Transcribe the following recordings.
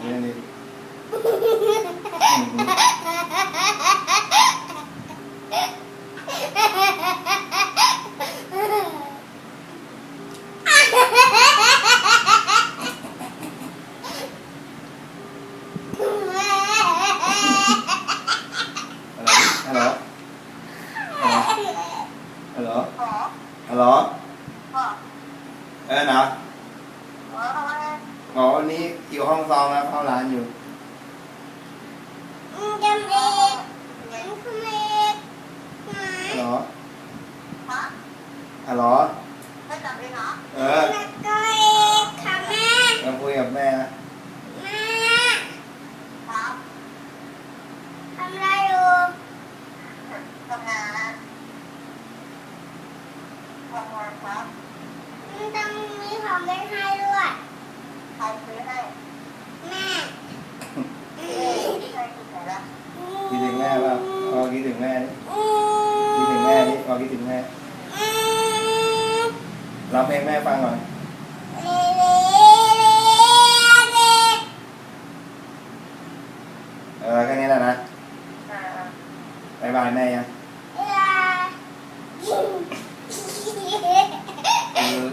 ini Hello? Hello? Hello? ออนะเออทำไมอ๋อวันนี้อยู่ห้องซ้อมแล้วเข้าร้านอยู่จำเอกมันคือเอกหมาเหรอฮะอะเหรอไม่จับเองเหรอเออแล้วก็เอกค่ะแม่มาคุยกับแม่นะแม่ครับทำอะไรอยู่ทำงานทำงานครับมันต้องมีของเล่นให้ด้วยใครซื้อให้แม่ใครซื้อให้ละคิดถึงแม่ป่ะพอคิดถึงแม่ดิคิดถึงแม่ดิพอคิดถึงแม่ร้องเพลงแม่ฟังก่อนเออแค่นี้แหละนะเออบายบายแม่ยังคือ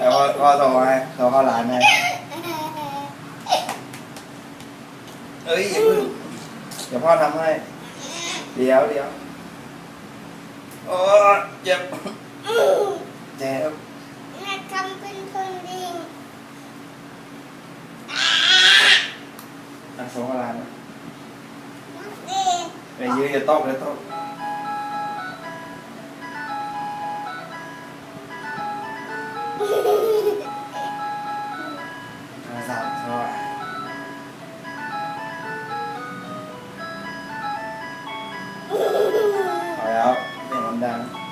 แล้วพ่อพ่อโทรให้โทรเข้าร้านแม่ เอ้ยอย่าเพิ่งเดี๋ยวพ่อทำให้ เดี๋ยวเดี๋ยวโอ้เจ็บเจ็บแม่ทำเป็นคนดีอะโทรเข้าร้านนะเด็กไปยืนอย่าตบอย่าตบโ好呀那你完蛋